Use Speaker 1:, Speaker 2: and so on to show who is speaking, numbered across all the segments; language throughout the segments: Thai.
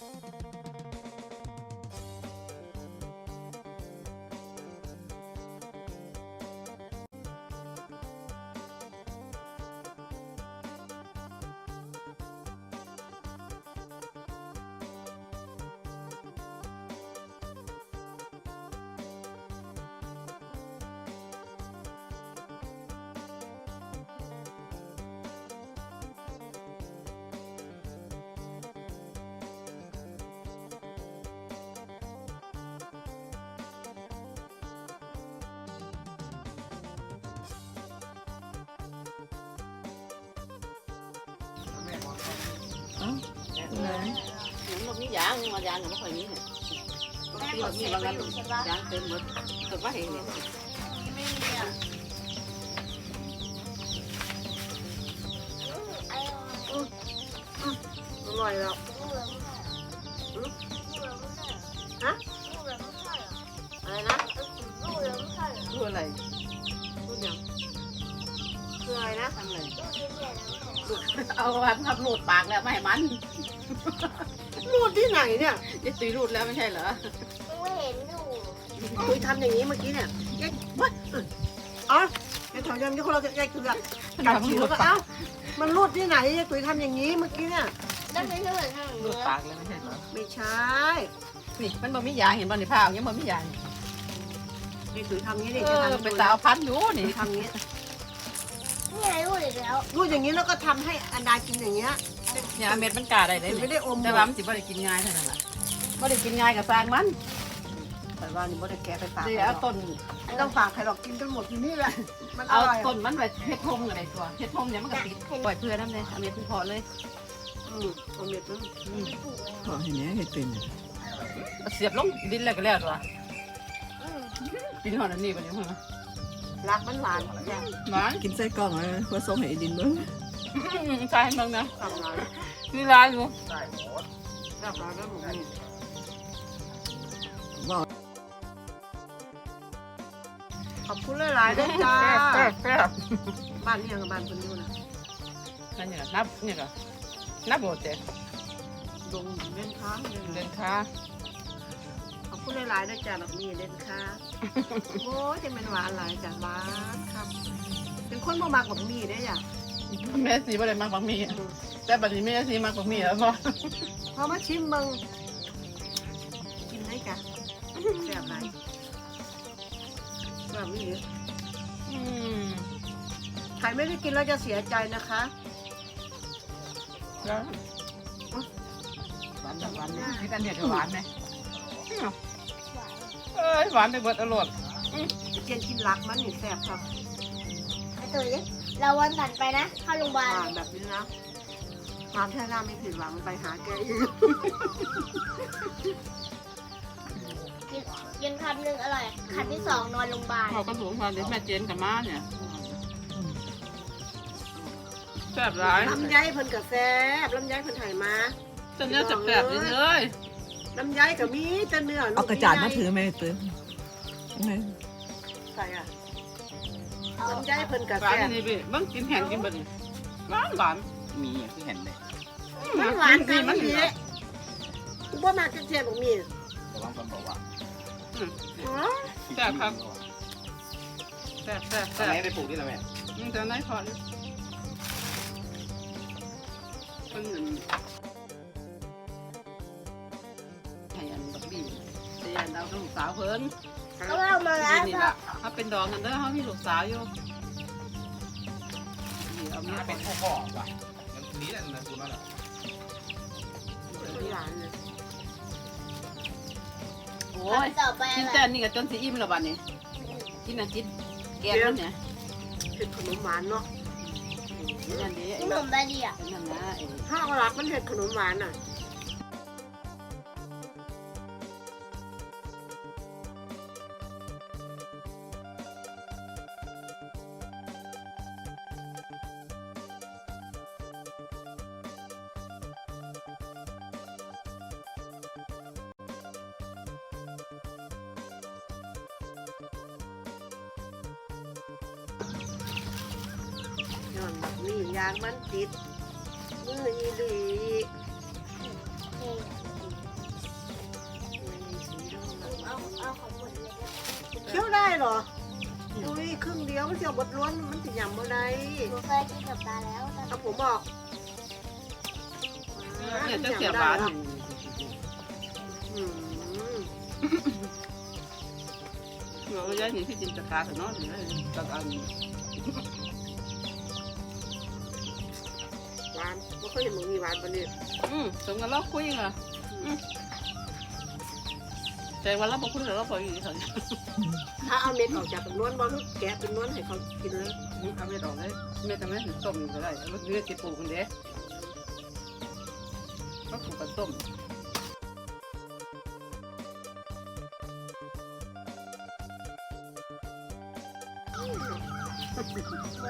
Speaker 1: Thank you. ไหน
Speaker 2: มันมียางมายางมันไม่ค่อยมีเนี่ยบางทีมันมีบางนั้นยางเต็มหมดแต่ว่าเห็นเนี่ย
Speaker 3: ไม่มีอะ
Speaker 4: อร่อยแล้วฮะอะไรนะ
Speaker 2: ดูอะไร
Speaker 4: พูดยังคืออะไรนะ
Speaker 2: ทำอะไร เอาวันทับรูดปากแล้วไม่ให้มัน
Speaker 4: รูดที่ไหนเนี่ย
Speaker 2: จะตีรูดแล้วไม่ใช่เหรอ
Speaker 4: คุยทำอย่างนี้เมื่อกี้เนี่ยแยกวัดเอออ๋อแกถอยยำที่คนเราแยกคือแบบกัดฉีกแล้วก็เอ้ามันรูดที่ไหนยายตุ๋ยทำอย่างนี้เมื่อกี้เนี่ย
Speaker 2: รูดปากแล้วไม่ใช่เหรอ
Speaker 4: ไม่ใช่
Speaker 2: นี่มันบ่มียางเห็นบ่ในผ้ายังบ่มียาง
Speaker 4: ยายตุ๋ยทำอย่างนี้ดิ
Speaker 2: เอ
Speaker 4: จะ
Speaker 2: อ
Speaker 4: ทำ
Speaker 2: เป็นสาวพันอยู่นี่
Speaker 4: ทำอย่างนี้
Speaker 3: นี่ไงรูดอีก แล้ว
Speaker 4: รูดอย่างนี้แล้วก็ทำให้อันดากินอย่างเงี้ย
Speaker 2: เนี่ยเม็ดมันกาได้เลย
Speaker 4: ไม่ได้อม
Speaker 2: แต่ว่ามันสิบ่ได้กินง่ายเท่านั้นล่ะบ่ได้กินง่ายกับสร้างมัน
Speaker 4: แต่ว่านี่ไม่ได้แกะไปฝาก
Speaker 2: เดี๋
Speaker 4: ใคร
Speaker 2: ยว
Speaker 4: หร
Speaker 2: เอา
Speaker 4: อก
Speaker 2: ต้น
Speaker 4: ไม่ต้องฝากใครหรอกกินกันหมดที่นี่แหละมันอ
Speaker 2: เอา
Speaker 4: ร่อย
Speaker 2: ต้นมันไปเฮ็ดพงอะไรตัวเฮ็ดพงเนี่ยมันก็ติดปล่อยเพื่อนนั่นเลยเอาเม็ดมันพอเลย
Speaker 4: อืมเอาเม็ดนึง
Speaker 2: อืม
Speaker 1: ขอเห็นเนี้ยเห็ดเป็นอะ
Speaker 2: เอาเสียบลงดินแล้วก็แล้วตัวดินหอดอันนี้ไปเลยมั้ง
Speaker 4: รักมันหวานอย่าง
Speaker 2: หวาน
Speaker 1: กินไส้กรอกเลยว่าส่งให้ไอ้ดินเบิ้ง
Speaker 2: ใช่บ้างนะ
Speaker 4: กำลัง
Speaker 2: นี่ร้านอยู่
Speaker 4: กำลังแล้วหมูนี่
Speaker 1: บอก
Speaker 4: ขอบคุณหลายๆด้วยจ้า
Speaker 2: แซ่บแซ่บ
Speaker 4: บ้านนี่ยังกับบ้านคนนี้นะ
Speaker 2: นั่นเนี่ยนับเนี่ยก็นับหมดเจ้
Speaker 4: ดงเล่นค้างเลย
Speaker 2: เดิ
Speaker 4: นะ
Speaker 2: นค้า
Speaker 4: ขอบคุณหลายๆด้วยจ้าแบบนี้เล่นค้าง โอ้ยจะเป็นหวานหลายจ้าหวานครับเป็นคนบ่มากแบบนี้ได้อจ้ะ
Speaker 2: แม่สีบ่ได้มากบางมีแต่บัดนี้แม่สีมากบางมีแล้วพอ
Speaker 4: พอมาชิมมึงกินได้จ้ะแซ่บหลายแบบนี้
Speaker 2: อืม
Speaker 4: ใครไม่ได้กินแล้วจะเสียใจนะคะ
Speaker 2: แล้วหวานหวานนี่กันเดียวหวานไหมเอ้ ยหวานไปเบิดอร่อย
Speaker 4: เจนกินรักมันนี่แซ่บครับ
Speaker 3: ไอ้ตัวนี้เราวันถัดไปนะ เข้าโรงพยาบาล
Speaker 4: อ่าแบบนี้นะมาแค่หน้าไม่ผิดหวังไปหาแกอีก
Speaker 3: กินกินคำหนึ่งอร่อยคำที่สองนอนโรงพยาบาล
Speaker 2: เขาก็สูงพอเดี๋ยวแม่เจนกับม้าเนี่ยแซ่บร้าย
Speaker 4: ลำไยเพิ่นกับแซ่บลำไยเพิ่นไถ่มา
Speaker 2: จนเนื้อแซ่บๆเลย
Speaker 4: ลำไยกับมีแต่เนื้อลู
Speaker 1: เอากระจาดมาถือไหมไอ้ตื้อไหน
Speaker 4: ใส่อะลำไยเพิ่นกับ
Speaker 2: หวาน
Speaker 4: แซ่บ
Speaker 2: นี่พี่มึงกินแห้งกินบ่นี่หวานหวาน
Speaker 5: มีอย่างที่เห็นเลย
Speaker 4: มันหวานกัน
Speaker 2: มั
Speaker 4: มันน
Speaker 2: ดี
Speaker 4: ดีกูบ่มากจะเจ็บบอกมี
Speaker 5: แต่ว่าคนบอกว่า
Speaker 4: อ๋อ
Speaker 2: แซ่บครับแซ่บแซ่บ
Speaker 5: ตอ
Speaker 2: แซ่
Speaker 5: น
Speaker 2: บ
Speaker 5: ไหนไปปลูกที่ไหนแม่
Speaker 2: มึงจะไหนพอเลยคนหนึ่าลูกสาวเพิ่น
Speaker 3: เขาเอามาแล้ว
Speaker 2: นี่ละเขาเป็นดองกันเด้อเขามีลูกสาวอยู่นี่เอามี
Speaker 5: ถ้า
Speaker 2: เป็
Speaker 5: เป็นนพ่อพ่อว่ะมันนี้แหละนะคุณนั่นแหละ
Speaker 4: หวานเลย
Speaker 2: โอ้ย
Speaker 3: คำต่อไป
Speaker 2: กิน
Speaker 3: อะไร
Speaker 2: แต่นี่ก็จนสิอิ่มแล้วบัดนี้กินอันกินแกงมันเนี่ย
Speaker 4: เป็นขนมหวานเนาะ
Speaker 2: นั่นดิ
Speaker 3: ขนมได้ดีอะ
Speaker 2: นั่นนะไอ้
Speaker 4: ข้าวรักมันเห็ดขนมหวานอะ อนแบบนี้ยางมันติดมืออีหลี
Speaker 3: นี่เอาเอาของหมดเลย
Speaker 4: เคี้ยวได้เหรออุ้ยครึ่งเดียวมันจะบดล้วนมันจะยำบ่ได้
Speaker 3: หนูเคยกินกับตาแล้วแต่
Speaker 4: ถ้าผมบอก
Speaker 2: เนี่ยจะเสียบาท
Speaker 4: อืม
Speaker 2: เราจะเห็นที่จินตนาการเนาะนี่ตะการา
Speaker 4: นไม่ค่อยเห็นมึงมีหวานปะเนี่ย
Speaker 2: อืมสมกันเราคุยอะแต่วันเราบอกคุยเราพออยู่เถอะ
Speaker 4: ถ้าเอาเม็ดออกจากเป็นนวลบอลแกะเป็นนวลให้เขากินเลย
Speaker 2: เอาไม่ดอกเลยไม่ทำให้ถึงต้มก็ได้มันเนื้อจะปลูกกันเด้ก็ปลูกกับต้ม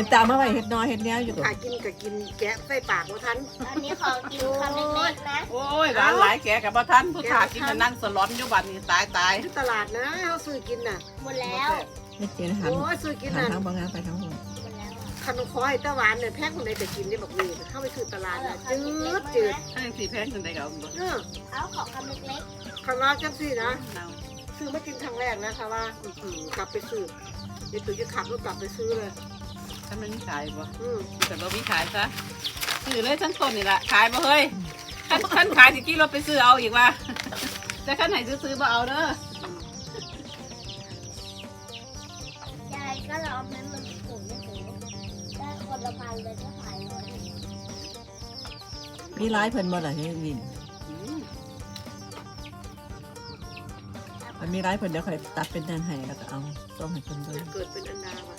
Speaker 1: เป็นตามมาไว้เฮ็ดน้อยเฮ็ดแนวอยู่กับ
Speaker 4: ถ้ากินก็กินแกะใส่ปากว่าทัน
Speaker 3: อันนี้ขอกินคำเล็กๆนะ
Speaker 2: โอ้ยร้านหลายแกกับพ่ท่านผู้ขากินมานั่งสล็อตอยู่บ้านนี่ตายตาย
Speaker 4: ที่ตลาดนะเขาซื้อกินน่ะ
Speaker 3: หมดแล้ว
Speaker 1: ไม่เจนหัน
Speaker 4: โอ้ยซื้อกิน
Speaker 1: หัน
Speaker 4: น่ะ
Speaker 1: ทางบางงานไปทั้งหมด
Speaker 3: หมดแล้วอะ
Speaker 4: ขนมคอยตะหวานเนี่ยแพงคนใดแต่กินได้แบบนี้เข้าไปซื้อตลาดน่ะจืดจืด
Speaker 2: ถ้าอย่างสี่แพงจนได้กับ
Speaker 4: เออ
Speaker 3: เอาของคำเล็ก
Speaker 4: ข้างนอกจังสินะ
Speaker 2: เอา
Speaker 4: ซื้อมากินครั้งแรกนะคะว่าอื้อหือกลับไปซื้อเดี๋ยวตุ๋ยจะขับรถกลับไปซื้อเลย
Speaker 2: ถ้ามันมีขายบ่
Speaker 4: อืม
Speaker 2: แต่บ่มีขายซะซื้อเลยทั้งต้นนี่แหละขายบ่เฮ้ยขั้นขั้นขายสิกี้รถไปซื้อเอาอีกว่าแต่ขั้นไหนซื้อๆบ่เอาเด้อ
Speaker 3: ๆยายก็เราเอาเม็ดมันสูงไม่สูงได้คนละพันเลยถ้าขายร้อยหนึ่ง
Speaker 1: มีร้ายเพิ่นบ่ล่ะเฮ็ดวิน
Speaker 2: อืม
Speaker 1: มันมีร้ายเพิ่นเดี๋ยวค่อยตัดเป็นแนนให้แล้วก็เอาส่งให้เพิ่นเบิ่ง
Speaker 4: เกิดเป็นอันดาว่ะ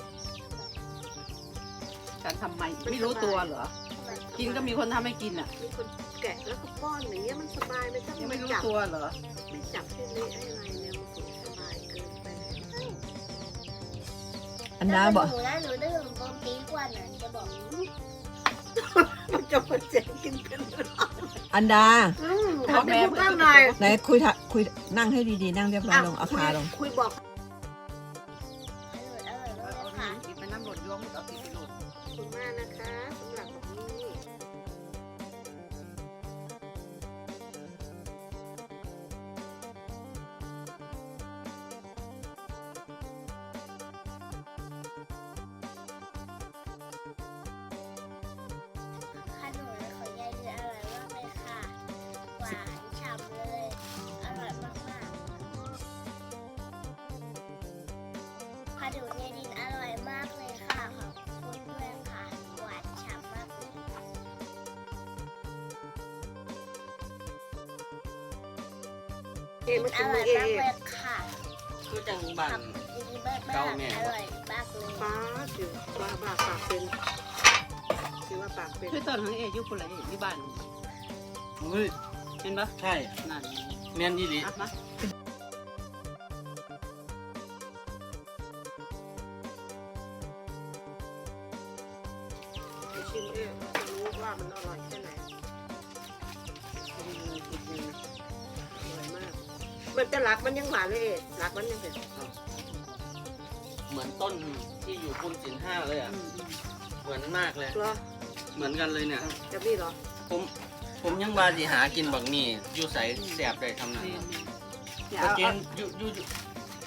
Speaker 2: การทำไมไม่รู้ตัวเหรอ กินก็มีคนทำให้กินอะ
Speaker 4: มีคนแกะแล้วก็ป้อนอย่างเงี้ยมันสบายไหมถ้า
Speaker 2: ยัง
Speaker 4: ไม่
Speaker 2: ไม่รู้
Speaker 4: จับ
Speaker 2: ตัวเหรอ
Speaker 4: ไม่จับให้เละให้อะไรเนี่ยมันคงสบายเกินไป
Speaker 1: อันดาบ่
Speaker 3: หนูนะหนูดื่มโปรตีนกว่าน่ะจะบอก
Speaker 4: มันจะมาเจ๊กินเป็น
Speaker 1: อันดา
Speaker 4: อืมทำเป็นบ้างหน่อย
Speaker 1: ไหนคุยทะคุยนั่งให้ดีๆ นั่งเรียบร้อยลงเอาขาลง
Speaker 4: คุยบอก
Speaker 2: ห
Speaker 4: วา
Speaker 3: นฉ่ำเลย อร่อยมากๆขนมยายดินอร่อยมากเลยค่ะ ขอบคุณเพื่อนค่ะ หวานฉ่ำมากเลย
Speaker 4: เอมา
Speaker 3: อ
Speaker 4: กิน
Speaker 3: ร่
Speaker 4: มื
Speaker 3: อ
Speaker 4: อยเอ
Speaker 3: มากเลยค่ะ
Speaker 5: คือจังบัน
Speaker 3: ทำดีมากๆ
Speaker 5: เก้าแม่
Speaker 3: อร่อยมากเลย
Speaker 4: ป้าจิ๋วว่าปากปากเป็นจิ๋วว่าปากเป็น
Speaker 2: คือต้นของเอยุคนละเอที่บ้าน
Speaker 5: เฮ้ย
Speaker 2: เห็นปะ
Speaker 5: ใช่
Speaker 2: นั่น
Speaker 5: เนียนยี่หลี
Speaker 2: อะมา
Speaker 4: ไปชิมเอจะรู้ว่ามันอร่อยแค่ไหนอร่อยมาก มันจะหลักมันยังหวานเลยเอหลักมันยังเผ็ด
Speaker 5: เหมือนต้นที่อยู่พุ่มสินห้าเลยอะ
Speaker 2: อืมอืม
Speaker 5: เหมือนมากเลย
Speaker 4: เหรอ
Speaker 5: เหมือนกันเลยเนี่ย
Speaker 4: จะมีเหรอ
Speaker 5: ผม ผมยังบาสิหากินบักหมี่อยู่ใสแสบได้ทำนั้น
Speaker 2: นี่
Speaker 5: ครับ
Speaker 2: นี่อย่า
Speaker 5: ปะ
Speaker 2: เอา
Speaker 5: เจ
Speaker 2: เอา
Speaker 5: นอยู่อยู่อยู่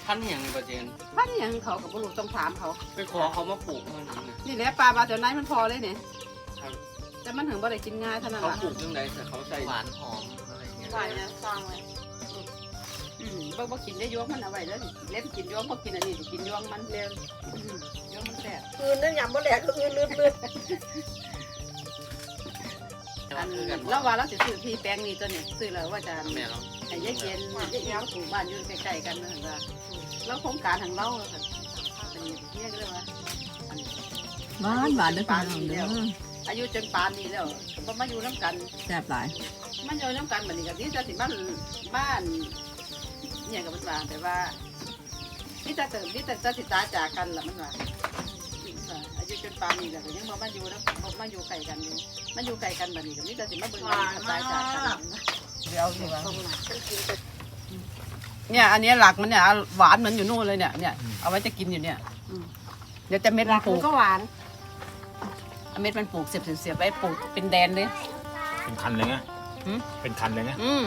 Speaker 5: พันอย่างนี้ปะเจน
Speaker 2: บ้านอย่างเขากับบุรุษต้องถามเขา
Speaker 5: ไปขอเขามาปลูกเท่านั้นนะ
Speaker 2: นี่แหละปลามาเดี๋ยวนั้นมันพอเลยเนี่ย
Speaker 5: ครับ
Speaker 2: แต่มันถึงบ่ได้กินง่ายเท่านั้น
Speaker 5: เขา
Speaker 2: ละ
Speaker 5: ปลูกจังไดแต่เขาใส่หวานหอมอะไรเงี้ย
Speaker 2: หวานเนี่ยฟังเลยอืมบ่บ่กินได้ยวงมันเอาไว้แล้วเล่นกินยวงบ่กินอันนี้สิกินยวงมันเร็วอืมยวงมันแซ่บ
Speaker 4: คืนนั่นยำมะแหลกก็คืนลืดลืด
Speaker 2: แล้วว่าเราสิซื้อที่แปลงนี้ตัวนี้ซื้อแล้วว่าจะ
Speaker 5: แม่เรา
Speaker 2: ไอ้ยายเกียนยายเกียนปลูกบ้านอยู่ใกล้ๆกันนะเห็นว่าแล้วโครงการทางเราค่ะเป็นเรียกเลยว่าอัน
Speaker 1: หวานหวานเด้อพี่น้องเด้อ
Speaker 2: อายุจนปานนี้แล้วก็มาอยู่น้ำกัน
Speaker 1: แซ่บหลาย
Speaker 2: มันอยู่น้ำกันแบบนี้กับนี่จะสิบ้านบ้านเนี่ยกับมันว่าแต่ว่านี่จะเติมนี่จะจะสิตาจากกันละมันว่า อายุจนปานนี้แล้วก็ยังมามาอยู่นะมาอยู่ไก่กันอยู่มันอยู่ไก่กันแบบนี้กับนี่จะสิมาเบิ่งกันตายจากกันเดี๋ยวสิว่า
Speaker 4: ฉันกินแต่
Speaker 2: เนี่ยอันนี้หลักมันเนี่ยหวานเหมือนอยู่นู่นเลยเนี่ยเนี่ยเอาไว้จะกินอยู่เนี่ยอืมเดี๋ยวจะเม็ดมันปลู
Speaker 4: มัน
Speaker 2: ก
Speaker 4: ก็หวาน
Speaker 2: เอาเม็ดมันปลูกเสียบๆเสียบๆไว้ปลูกเป็นแดนเลย
Speaker 6: เป็นคันเลยไง
Speaker 2: หืม
Speaker 6: เป็นคันเลยไง
Speaker 2: อืม